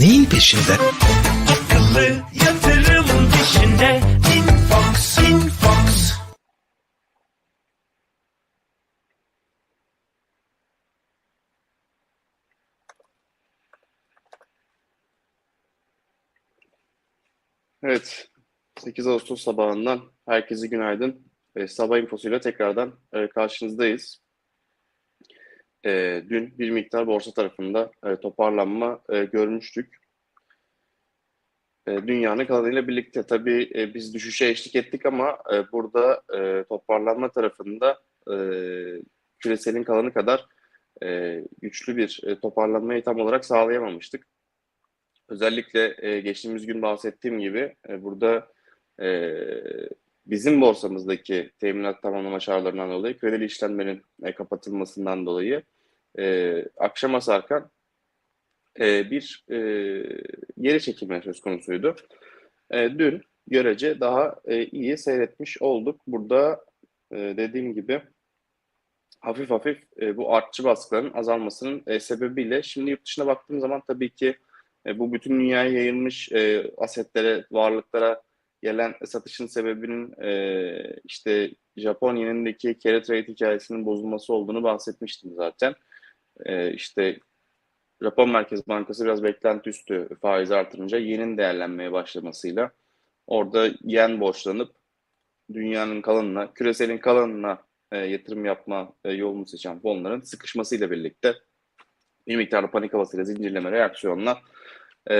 neyin peşinde? Akıllı yatırım peşinde Infox, Infox. Evet, 8 Ağustos sabahından herkese günaydın. E, sabah infosuyla tekrardan e, karşınızdayız. E, dün bir miktar borsa tarafında e, toparlanma e, görmüştük. E, dünyanın kalanıyla birlikte tabii e, biz düşüşe eşlik ettik ama e, burada e, toparlanma tarafında e, küreselin kalanı kadar e, güçlü bir e, toparlanmayı tam olarak sağlayamamıştık. Özellikle e, geçtiğimiz gün bahsettiğim gibi e, burada e, bizim borsamızdaki teminat tamamlama çağrılarından dolayı kredili işlemlerin e, kapatılmasından dolayı e, akşama sarkan e, bir e, geri çekilme söz konusuydu. E, dün görece daha e, iyi seyretmiş olduk. Burada e, dediğim gibi hafif hafif e, bu artçı baskıların azalmasının e, sebebiyle şimdi yurt dışına baktığım zaman tabii ki e, bu bütün dünyaya yayılmış e, asetlere, varlıklara gelen satışın sebebinin e, işte Japon yenindeki carry trade hikayesinin bozulması olduğunu bahsetmiştim zaten. E, işte Japon Merkez Bankası biraz beklenti üstü faiz artırınca yenin değerlenmeye başlamasıyla orada yen borçlanıp dünyanın kalanına, küreselin kalanına e, yatırım yapma e, yolunu seçen fonların sıkışmasıyla birlikte bir miktarda panik havasıyla zincirleme reaksiyonla e,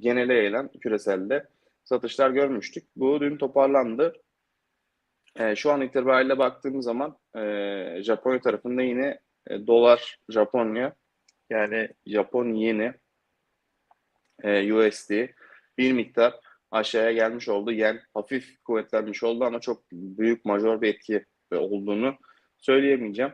genele yayılan küreselde satışlar görmüştük. Bu dün toparlandı. E, şu an itibariyle baktığım zaman e, Japonya tarafında yine e, dolar Japonya yani Japon yeni e, USD bir miktar aşağıya gelmiş oldu. Yen hafif kuvvetlenmiş oldu ama çok büyük majör bir etki olduğunu söyleyemeyeceğim.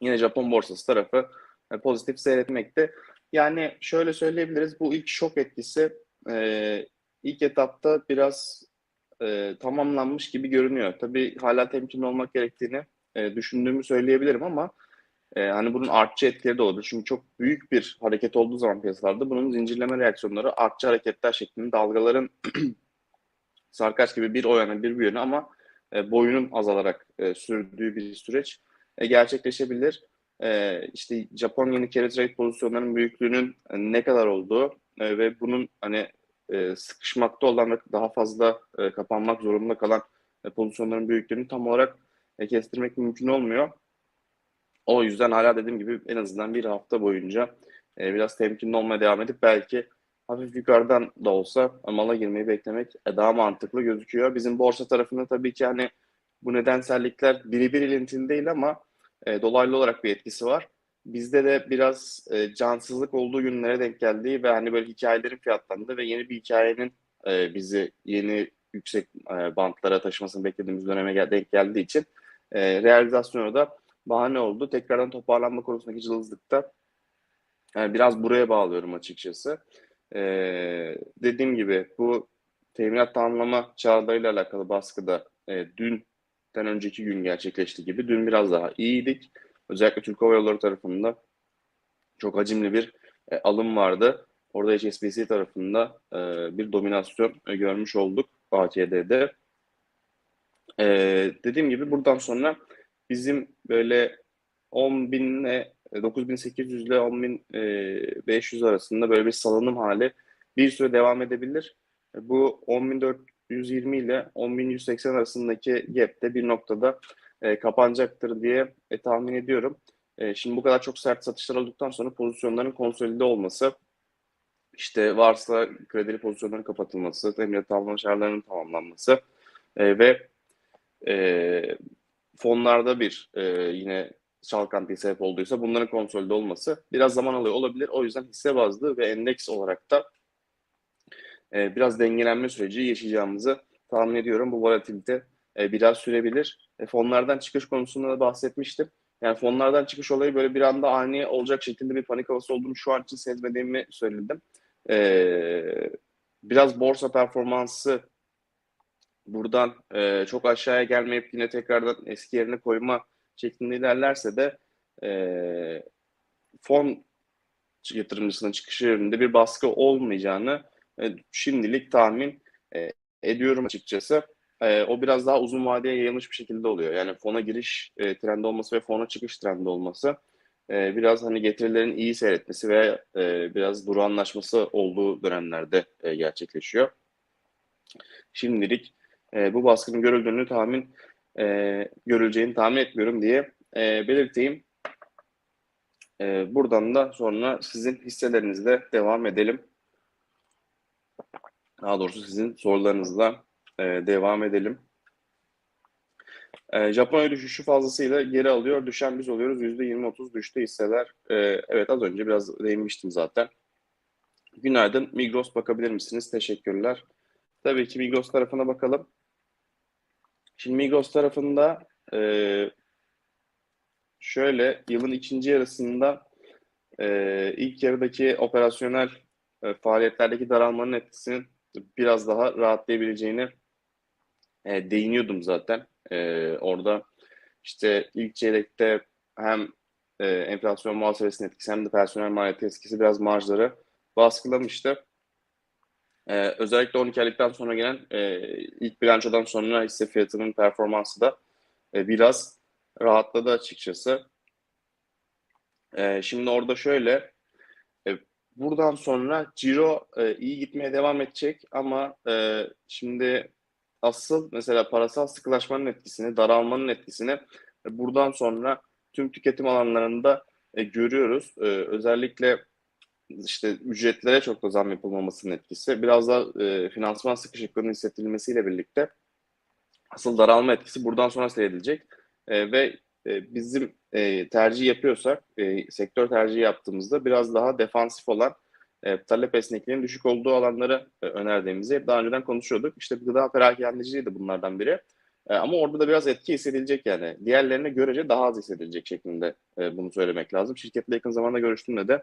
Yine Japon borsası tarafı e, pozitif seyretmekte. Yani şöyle söyleyebiliriz. Bu ilk şok etkisi e, ilk etapta biraz e, tamamlanmış gibi görünüyor. Tabii hala temkinli olmak gerektiğini e, düşündüğümü söyleyebilirim ama e, hani bunun artçı etkileri de olabilir. Çünkü çok büyük bir hareket olduğu zaman piyasalarda bunun zincirleme reaksiyonları artçı hareketler şeklinde dalgaların sarkaç gibi bir o yana bir bu yöne ama e, boyunun azalarak e, sürdüğü bir süreç e, gerçekleşebilir. E, işte Japon yeni carry trade pozisyonlarının büyüklüğünün e, ne kadar olduğu e, ve bunun hani e, sıkışmakta olan ve daha fazla e, kapanmak zorunda kalan e, pozisyonların büyüklüğünü tam olarak e, kestirmek mümkün olmuyor. O yüzden hala dediğim gibi en azından bir hafta boyunca e, biraz temkinli olmaya devam edip belki hafif yukarıdan da olsa mala girmeyi beklemek e, daha mantıklı gözüküyor. Bizim borsa tarafında tabii ki hani bu nedensellikler birebir ilintili değil ama e, dolaylı olarak bir etkisi var. Bizde de biraz e, cansızlık olduğu günlere denk geldiği ve hani böyle hikayelerin fiyatlandığı ve yeni bir hikayenin e, bizi yeni yüksek e, bantlara taşımasını beklediğimiz döneme gel- denk geldiği için e, realizasyonu da bahane oldu. Tekrardan toparlanma konusundaki cılızlıkta yani biraz buraya bağlıyorum açıkçası. Ee, dediğim gibi bu teminat tamamlama çağrılarıyla alakalı baskıda e, dünden önceki gün gerçekleşti gibi. Dün biraz daha iyiydik. Özellikle Türk Hava Yolları tarafında çok hacimli bir e, alım vardı. Orada HSBC tarafında e, bir dominasyon e, görmüş olduk ATD'de. E, dediğim gibi buradan sonra bizim böyle 10 binle 9800 ile 10500 arasında böyle bir salınım hali bir süre devam edebilir. Bu 10420 ile 10180 arasındaki gap'te bir noktada e, kapanacaktır diye e, tahmin ediyorum. E, şimdi bu kadar çok sert satışlar olduktan sonra pozisyonların konsolide olması, işte varsa kredili pozisyonların kapatılması, tamamlama şartlarının tamamlanması e, ve e, fonlarda bir e, yine çalkantıya sebep olduysa bunların konsolide olması biraz zaman alıyor olabilir. O yüzden hisse bazlı ve endeks olarak da e, biraz dengelenme süreci yaşayacağımızı tahmin ediyorum. Bu volatilite e, biraz sürebilir. E, fonlardan çıkış konusunda da bahsetmiştim. Yani fonlardan çıkış olayı böyle bir anda ani olacak şekilde bir panik havası olduğunu şu an için sezmediğimi söyledim. E, biraz borsa performansı buradan çok aşağıya gelmeyip yine tekrardan eski yerine koyma şeklinde ilerlerse de fon yatırımcısına çıkışı yönünde bir baskı olmayacağını şimdilik tahmin ediyorum açıkçası. E, o biraz daha uzun vadeye yayılmış bir şekilde oluyor. Yani fona giriş e, trendi olması ve fona çıkış trendi olması e, biraz hani getirilerin iyi seyretmesi ve e, biraz duru anlaşması olduğu dönemlerde e, gerçekleşiyor. Şimdilik e, bu baskının görüldüğünü tahmin e, görüleceğini tahmin etmiyorum diye e, belirteyim. E, buradan da sonra sizin hisselerinizle devam edelim. Daha doğrusu sizin sorularınızla e, devam edelim. E, Japonya düşüşü fazlasıyla geri alıyor. Düşen biz oluyoruz. %20-30 düştü hisseler. E, evet az önce biraz değinmiştim zaten. Günaydın. Migros bakabilir misiniz? Teşekkürler. Tabii ki Migros tarafına bakalım. Şimdi Migros tarafında e, şöyle yılın ikinci yarısında e, ilk yarıdaki operasyonel e, faaliyetlerdeki daralmanın etkisinin biraz daha rahatlayabileceğini e, değiniyordum zaten. E, orada işte ilk çeyrekte hem e, enflasyon muhasebesinin etkisi hem de personel maliyeti etkisi biraz marjları baskılamıştı. Ee, özellikle 12 aylıktan sonra gelen e, ilk bilançodan sonra hisse fiyatının performansı da e, biraz rahatladı açıkçası. E, şimdi orada şöyle, e, buradan sonra ciro e, iyi gitmeye devam edecek ama e, şimdi asıl mesela parasal sıkılaşmanın etkisini, daralmanın etkisini e, buradan sonra tüm tüketim alanlarında e, görüyoruz. E, özellikle işte ücretlere çok da zam yapılmamasının etkisi, biraz da e, finansman sıkışıklığının hissettirilmesiyle birlikte asıl daralma etkisi buradan sonra seyredilecek e, ve e, bizim e, tercih yapıyorsak, e, sektör tercihi yaptığımızda biraz daha defansif olan e, talep esnekliğinin düşük olduğu alanları e, önerdiğimizi hep daha önceden konuşuyorduk. İşte gıda perakendeciliği de bunlardan biri. E, ama orada da biraz etki hissedilecek yani. Diğerlerine görece daha az hissedilecek şeklinde e, bunu söylemek lazım. Şirketle yakın zamanda görüştüğümde de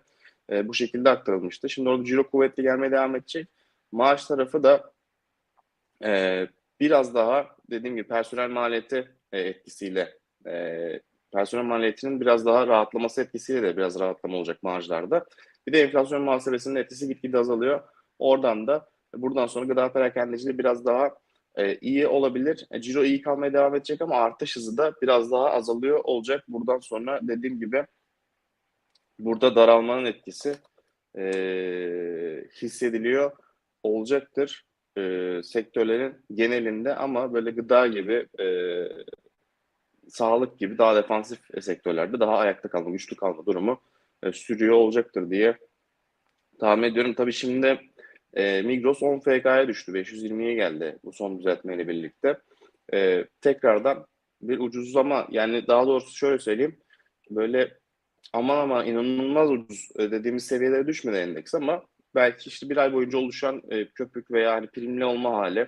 bu şekilde aktarılmıştı. Şimdi orada ciro kuvvetli gelmeye devam edecek. Maaş tarafı da biraz daha dediğim gibi personel maliyeti etkisiyle personel maliyetinin biraz daha rahatlaması etkisiyle de biraz rahatlama olacak marjlarda. Bir de enflasyon muhasebesinin etkisi gitgide azalıyor. Oradan da buradan sonra gıda perakendeciliği biraz daha e, iyi olabilir. E, ciro iyi kalmaya devam edecek ama artış hızı da biraz daha azalıyor olacak. Buradan sonra dediğim gibi burada daralmanın etkisi e, hissediliyor olacaktır e, sektörlerin genelinde ama böyle gıda gibi e, sağlık gibi daha defansif sektörlerde daha ayakta kalma, güçlü kalma durumu e, sürüyor olacaktır diye tahmin ediyorum. Tabii şimdi e, Migros 10 FK'ya düştü. 520'ye geldi bu son düzeltmeyle birlikte. E, tekrardan bir ucuzlama yani daha doğrusu şöyle söyleyeyim. Böyle aman aman inanılmaz ucuz e, dediğimiz seviyelere düşmedi endeks ama belki işte bir ay boyunca oluşan e, köpük veya hani primli olma hali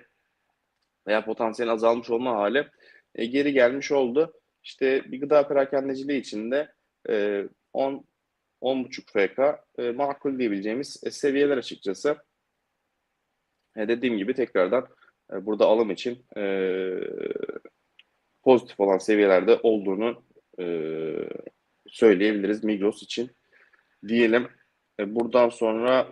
veya potansiyel azalmış olma hali e, geri gelmiş oldu. İşte bir gıda perakendeciliği içinde e, 10 10.5 FK e, makul diyebileceğimiz e, seviyeler açıkçası. E, dediğim gibi tekrardan e, burada alım için e, pozitif olan seviyelerde olduğunu e, söyleyebiliriz Migros için diyelim. E, buradan sonra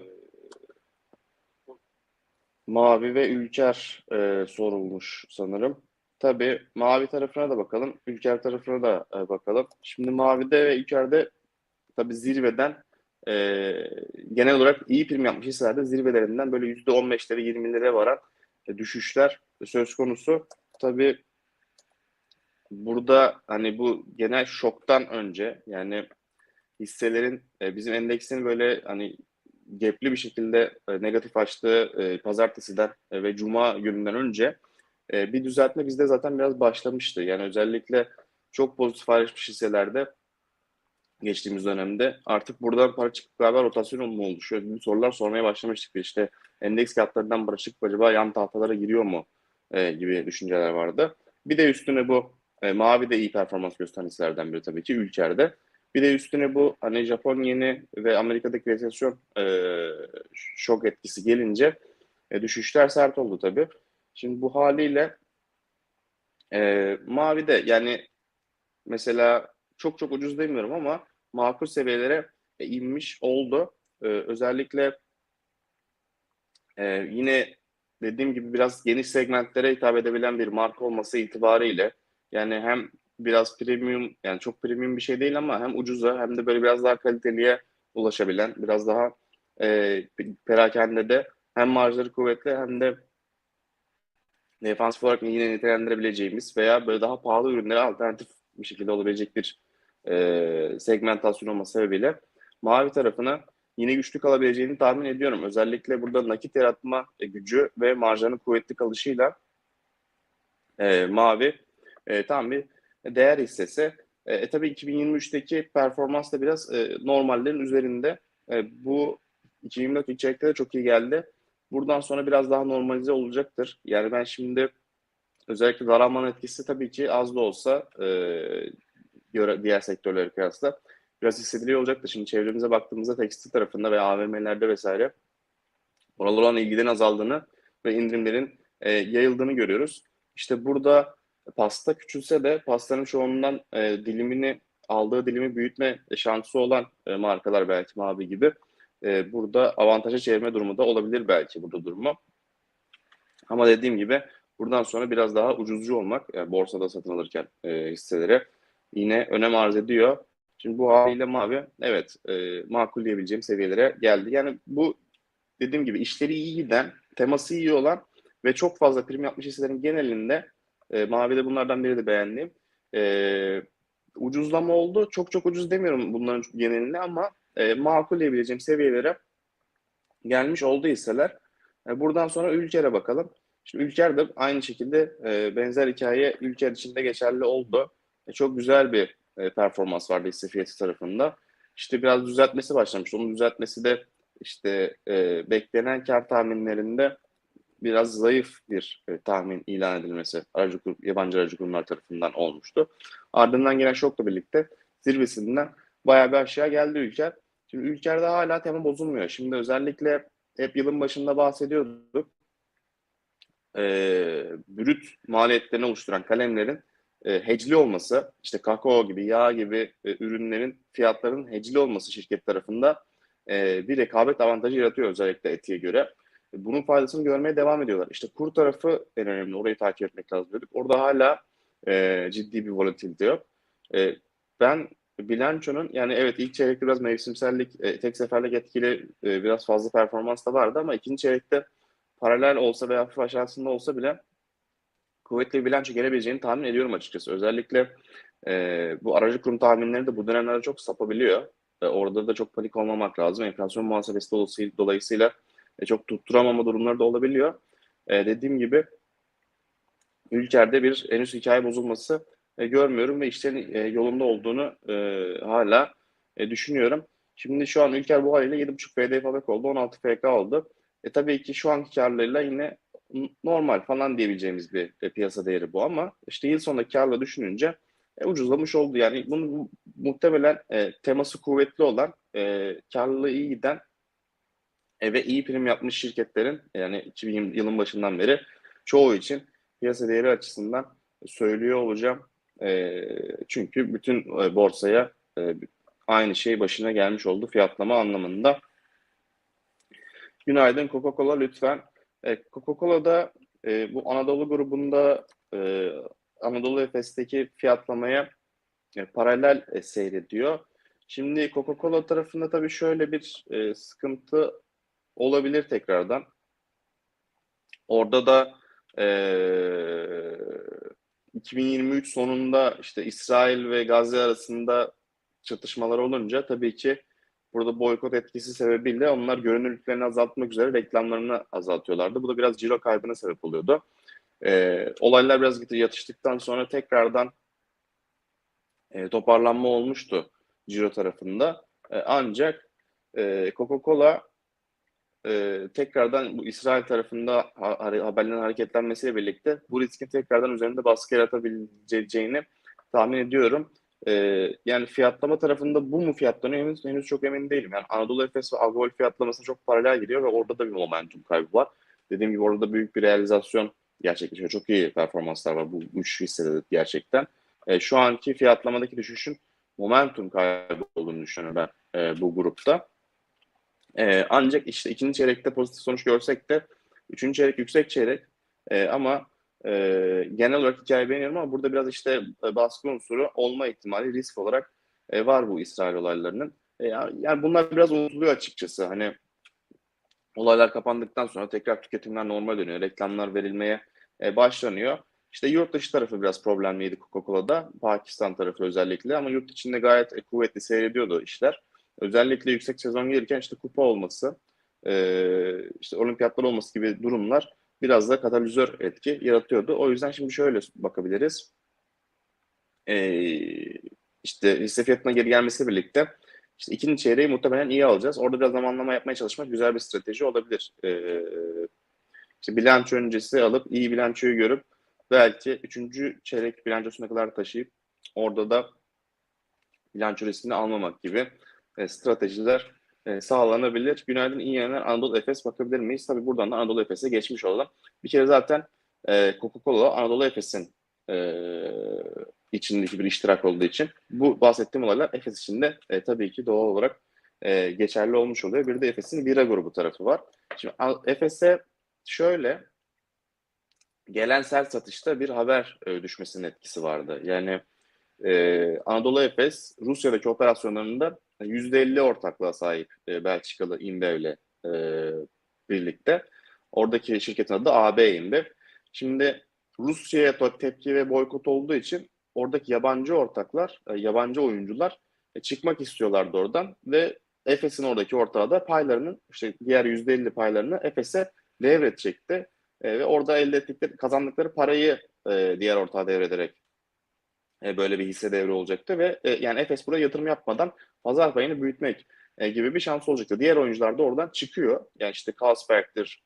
Mavi ve Ülker e, sorulmuş sanırım. Tabii Mavi tarafına da bakalım, Ülker tarafına da e, bakalım. Şimdi Mavi'de ve Ülker'de tabii zirveden e, genel olarak iyi prim yapmış hisselerde zirvelerinden böyle %15'lere 20'lere varan e, düşüşler söz konusu. Tabii burada hani bu genel şoktan önce yani hisselerin e, bizim endeksin böyle hani gepli bir şekilde e, negatif açtığı e, pazartesiden e, ve cuma gününden önce e, bir düzeltme bizde zaten biraz başlamıştı. Yani özellikle çok pozitif ayrışmış hisselerde geçtiğimiz dönemde artık buradan para çıkıp beraber rotasyon mu oluşuyor gibi sorular sormaya başlamıştık. İşte endeks kağıtlarından para çıkıp acaba yan tahtalara giriyor mu e, gibi düşünceler vardı. Bir de üstüne bu e, mavi de iyi performans gösteren hisselerden biri tabii ki ülkerde. Bir de üstüne bu hani Japon yeni ve Amerika'daki resesyon e, şok etkisi gelince e, düşüşler sert oldu tabii. Şimdi bu haliyle e, mavi de yani mesela çok çok ucuz demiyorum ama makul seviyelere e, inmiş oldu. E, özellikle e, yine dediğim gibi biraz geniş segmentlere hitap edebilen bir marka olması itibariyle yani hem biraz premium yani çok premium bir şey değil ama hem ucuza hem de böyle biraz daha kaliteliye ulaşabilen biraz daha e, perakende de hem marjları kuvvetli hem de defansif olarak yine nitelendirebileceğimiz veya böyle daha pahalı ürünlere alternatif bir şekilde olabilecek bir e, segmentasyon olması sebebiyle mavi tarafına yine güçlü kalabileceğini tahmin ediyorum. Özellikle burada nakit yaratma gücü ve marjlarının kuvvetli kalışıyla e, mavi e, tam bir değer hissesi. E, e, tabii 2023'teki performans da biraz e, normallerin üzerinde. E, bu 2024 ilk çeyrekte de çok iyi geldi. Buradan sonra biraz daha normalize olacaktır. Yani ben şimdi özellikle daralmanın etkisi tabii ki az da olsa e, göre, diğer sektörlere kıyasla biraz hissediliyor olacaktır. Şimdi çevremize baktığımızda tekstil tarafında ve AVM'lerde vesaire oralara olan ilgiden azaldığını ve indirimlerin e, yayıldığını görüyoruz. İşte burada pasta küçülse de pastanın çoğundan e, dilimini aldığı dilimi büyütme şansı olan e, markalar belki Mavi gibi e, burada avantaja çevirme durumu da olabilir belki burada durumu. Ama dediğim gibi buradan sonra biraz daha ucuzcu olmak yani borsada satın alırken e, hisselere yine önem arz ediyor. Şimdi bu haliyle mavi evet e, makul diyebileceğim seviyelere geldi. Yani bu dediğim gibi işleri iyi giden, teması iyi olan ve çok fazla prim yapmış hisselerin genelinde e, Mavi'de bunlardan biri de beğendiğim. E, ucuzlama oldu. Çok çok ucuz demiyorum bunların genelinde ama e, makul diyebileceğim seviyelere gelmiş oldu hisseler. E, buradan sonra Ülker'e bakalım. Şimdi Ülker de aynı şekilde e, benzer hikaye Ülker içinde geçerli oldu. E, çok güzel bir e, performans vardı hisse fiyatı tarafında. İşte biraz düzeltmesi başlamış. Onun düzeltmesi de işte e, beklenen kar tahminlerinde biraz zayıf bir e, tahmin ilan edilmesi aracı yabancı aracı kurumlar tarafından olmuştu. Ardından gelen şokla birlikte zirvesinden bayağı bir aşağı geldi Ülker. Şimdi Ülker'de hala tema bozulmuyor. Şimdi özellikle hep yılın başında bahsediyorduk. E, brüt maliyetlerini oluşturan kalemlerin e, hecli olması, işte kakao gibi, yağ gibi e, ürünlerin fiyatlarının hecli olması şirket tarafında e, bir rekabet avantajı yaratıyor özellikle etiye göre. Bunun faydasını görmeye devam ediyorlar. İşte kur tarafı en önemli. Orayı takip etmek lazım dedik. Orada hala e, ciddi bir volatilite yok. E, ben bilançonun yani evet ilk çeyrekte biraz mevsimsellik, e, tek seferlik etkili e, biraz fazla performans da vardı ama ikinci çeyrekte paralel olsa veya hafif aşağısında olsa bile kuvvetli bir bilanço gelebileceğini tahmin ediyorum açıkçası. Özellikle e, bu aracı kurum tahminleri de bu dönemlerde çok sapabiliyor. E, orada da çok panik olmamak lazım. Enflasyon muhasebesi dolayısıyla, dolayısıyla e, çok tutturamama durumları da olabiliyor. E, dediğim gibi ülkede bir henüz hikaye bozulması e, görmüyorum ve işlerin e, yolunda olduğunu e, hala e, düşünüyorum. Şimdi şu an Ülker bu haliyle 7.5 FD fabrik oldu, 16 FK oldu. E tabii ki şu anki karlarıyla yine normal falan diyebileceğimiz bir e, piyasa değeri bu ama işte yıl sonunda karla düşününce e, ucuzlamış oldu. Yani bunun muhtemelen e, teması kuvvetli olan, e, karlılığı iyi giden e, ve iyi prim yapmış şirketlerin yani 2020 yılın başından beri çoğu için piyasa değeri açısından söylüyor olacağım. E, çünkü bütün e, borsaya e, aynı şey başına gelmiş oldu fiyatlama anlamında. Günaydın Coca-Cola lütfen. E, Coca-Cola'da e, bu Anadolu grubunda e, Anadolu Efes'teki fiyatlamaya e, paralel e, seyrediyor. Şimdi Coca-Cola tarafında tabii şöyle bir e, sıkıntı olabilir tekrardan. Orada da e, 2023 sonunda işte İsrail ve Gazze arasında çatışmalar olunca tabii ki burada boykot etkisi sebebiyle onlar görünürlüklerini azaltmak üzere reklamlarını azaltıyorlardı. Bu da biraz ciro kaybına sebep oluyordu. E, olaylar biraz yatıştıktan sonra tekrardan e, toparlanma olmuştu ciro tarafında. E, ancak e, Coca-Cola e, tekrardan bu İsrail tarafında ha, haberlerin hareketlenmesiyle birlikte bu riskin tekrardan üzerinde baskı yaratabileceğini tahmin ediyorum. E, yani fiyatlama tarafında bu mu fiyatlanıyor henüz, henüz çok emin değilim. Yani Anadolu Efes ve Agol fiyatlamasına çok paralel giriyor ve orada da bir momentum kaybı var. Dediğim gibi orada da büyük bir realizasyon gerçekleşiyor. Çok iyi performanslar var bu üç hissede gerçekten. E, şu anki fiyatlamadaki düşüşün momentum kaybı olduğunu düşünüyorum ben e, bu grupta. E, ancak işte ikinci çeyrekte pozitif sonuç görsek de üçüncü çeyrek yüksek çeyrek E, ama e, genel olarak hikayeyi beğeniyorum ama burada biraz işte e, baskı unsuru olma ihtimali risk olarak e, var bu İsrail olaylarının. E, yani bunlar biraz unutuluyor açıkçası. Hani olaylar kapandıktan sonra tekrar tüketimler normal dönüyor. Reklamlar verilmeye e, başlanıyor. İşte yurt dışı tarafı biraz problemliydi Coca-Cola'da. Pakistan tarafı özellikle ama yurt içinde gayet e, kuvvetli seyrediyordu işler. Özellikle yüksek sezon gelirken işte kupa olması, e, işte olimpiyatlar olması gibi durumlar biraz da katalizör etki yaratıyordu. O yüzden şimdi şöyle bakabiliriz. E, işte hisse fiyatına geri gelmesiyle birlikte işte ikinci çeyreği muhtemelen iyi alacağız. Orada biraz zamanlama yapmaya çalışmak güzel bir strateji olabilir. Ee, işte bilanço öncesi alıp iyi bilançoyu görüp belki üçüncü çeyrek bilançosuna kadar taşıyıp orada da bilanço riskini almamak gibi e, stratejiler e, sağlanabilir. Günaydın iyi yayınlar Anadolu Efes bakabilir miyiz? Tabii buradan da Anadolu Efes'e geçmiş olalım. Bir kere zaten e, Coca-Cola Anadolu Efes'in e, içindeki bir iştirak olduğu için bu bahsettiğim olaylar Efes için de e, tabii ki doğal olarak e, geçerli olmuş oluyor. Bir de Efes'in bira grubu tarafı var. Şimdi Efes'e şöyle gelen sert satışta bir haber e, düşmesinin etkisi vardı. Yani e, Anadolu Efes Rusya'daki operasyonlarında %50 ortaklığa sahip e, Belçikalı InBev'le e, birlikte. Oradaki şirketin adı AB InBev. Şimdi Rusya'ya tepki ve boykot olduğu için oradaki yabancı ortaklar, e, yabancı oyuncular e, çıkmak istiyorlardı oradan ve Efes'in oradaki ortağı da paylarının, işte diğer %50 paylarını Efes'e devredecekti. E, ve orada elde ettikleri, kazandıkları parayı diğer ortağa devrederek böyle bir hisse devri olacaktı ve yani Efes buraya yatırım yapmadan pazar payını büyütmek gibi bir şans olacaktı. Diğer oyuncular da oradan çıkıyor. Yani işte Carlsberg'tir,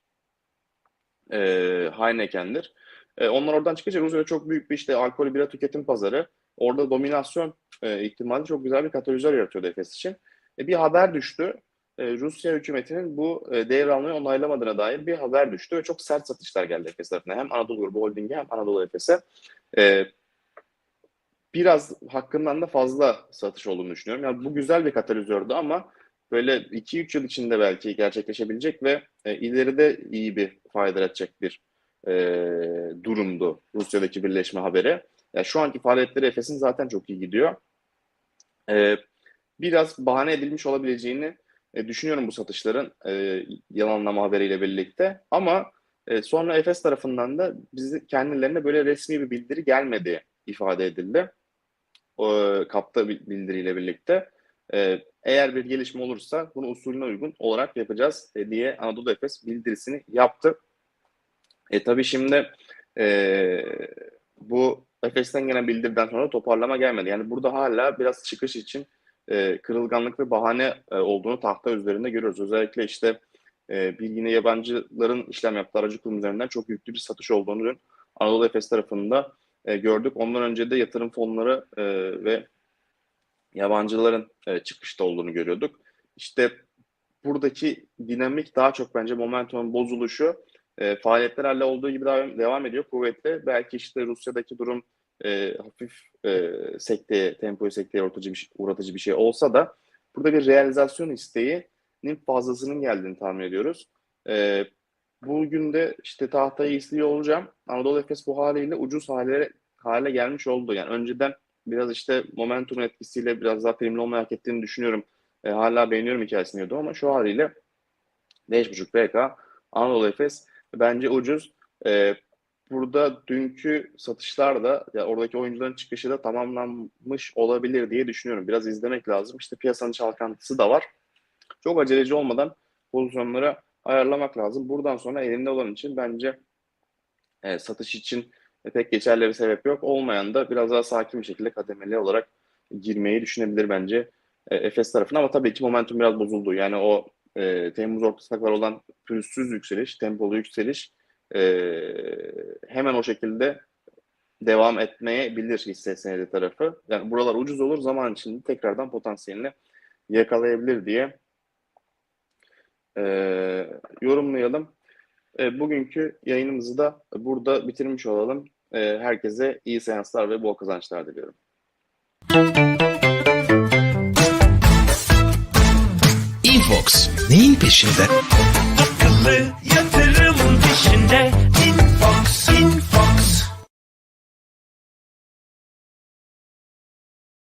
Heineken'dir. E, onlar oradan çıkınca Rusya'da çok büyük bir işte alkol bira tüketim pazarı. Orada dominasyon e, ihtimali çok güzel bir katalizör yaratıyordu Efes için. E, bir haber düştü. E, Rusya hükümetinin bu e, devralmayı onaylamadığına dair bir haber düştü ve çok sert satışlar geldi Efes tarafına. Hem Anadolu Grubu Holding'e hem Anadolu Efes'e. E, biraz hakkından da fazla satış olduğunu düşünüyorum. Yani bu güzel bir katalizördü ama böyle 2-3 yıl içinde belki gerçekleşebilecek ve e, ileride iyi bir fayda edecek bir e, durumdu Rusya'daki birleşme haberi. Yani şu anki faaliyetleri Efes'in zaten çok iyi gidiyor. E, biraz bahane edilmiş olabileceğini e, düşünüyorum bu satışların e, yalanlama haberiyle birlikte. Ama e, sonra Efes tarafından da bizi kendilerine böyle resmi bir bildiri gelmedi ifade edildi. O, kapta bildiriyle birlikte. E, eğer bir gelişme olursa bunu usulüne uygun olarak yapacağız e, diye Anadolu Efes bildirisini yaptı. E tabii şimdi e, bu Efes'ten gelen bildiriden sonra toparlama gelmedi. Yani burada hala biraz çıkış için e, kırılganlık ve bahane e, olduğunu tahta üzerinde görüyoruz. Özellikle işte e, bir yine yabancıların işlem yaptığı aracı kurum üzerinden çok yüklü bir satış olduğunu dün Anadolu Efes tarafında e, gördük. Ondan önce de yatırım fonları e, ve yabancıların e, çıkışta olduğunu görüyorduk. İşte buradaki dinamik daha çok bence momentumun bozuluşu e, faaliyetler hala olduğu gibi devam, ediyor kuvvetli. Belki işte Rusya'daki durum hafif e, sekteye, tempoyu sekteye uğratıcı bir, şey, uğratıcı bir şey olsa da burada bir realizasyon isteğinin fazlasının geldiğini tahmin ediyoruz. E, bugün de işte tahtayı izliyor olacağım. Anadolu Efes bu haliyle ucuz hale, hale gelmiş oldu. Yani önceden biraz işte momentum etkisiyle biraz daha primli olmayı hak ettiğini düşünüyorum. E, hala beğeniyorum hikayesini diyordum ama şu haliyle 5.5 BK Anadolu Efes bence ucuz. E, burada dünkü satışlar da ya oradaki oyuncuların çıkışı da tamamlanmış olabilir diye düşünüyorum. Biraz izlemek lazım. İşte piyasanın çalkantısı da var. Çok aceleci olmadan pozisyonları ayarlamak lazım. Buradan sonra elinde olan için bence e, satış için pek geçerli bir sebep yok. Olmayan da biraz daha sakin bir şekilde kademeli olarak girmeyi düşünebilir bence e, Efes tarafına. Ama tabii ki momentum biraz bozuldu. Yani o e, Temmuz ortasına kadar olan pürüzsüz yükseliş, tempolu yükseliş e, hemen o şekilde devam etmeyebilir hisse senedi tarafı. Yani buralar ucuz olur zaman içinde tekrardan potansiyelini yakalayabilir diye e, yorumlayalım. E, bugünkü yayınımızı da burada bitirmiş olalım. E, herkese iyi seanslar ve bol kazançlar diliyorum. Infox neyin peşinde? Akıllı yatırım peşinde. Infox.